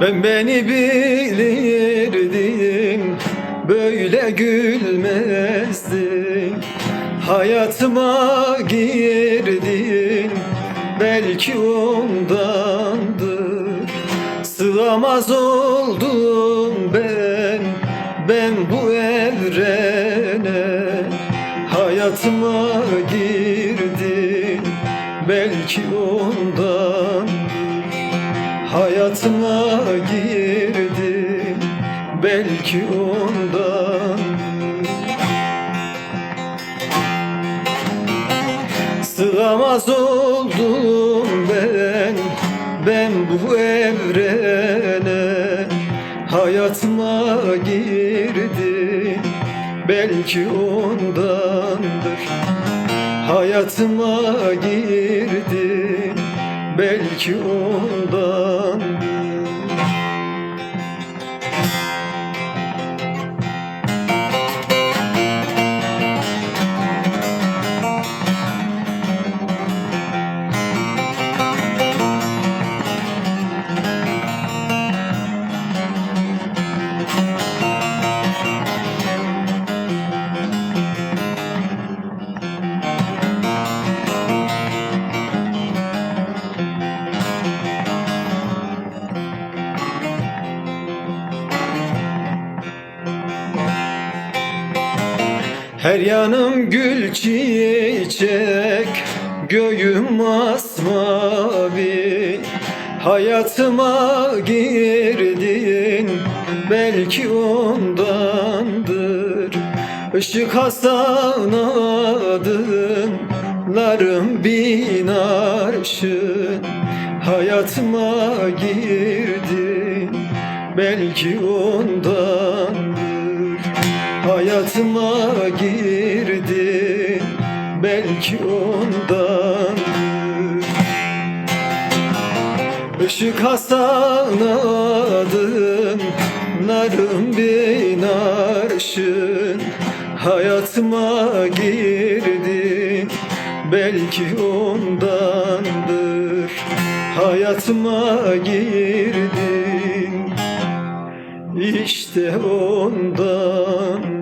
Beni bilirdin Böyle gülmezdin Hayatıma girdin Belki ondandır. Sığamaz oldum ben Ben bu evrene. Hayatıma girdin Belki ondandır Hayatıma girdin Belki ondan. Sığamaz oldum ben Ben bu evrene. Hayatıma girdin Belki ondandır. Hayatıma girdin Belki ondan Her yanım gül çiçek Göğüm masmavi Hayatıma girdin Belki ondandır. Işık Hasan adın Narım bin arşın Hayatıma girdin Belki ondandır Belki ondandır Işık Hasan adın Narım bin arşın Hayatıma girdin Belki ondandır. Hayatıma girdin İşte ondan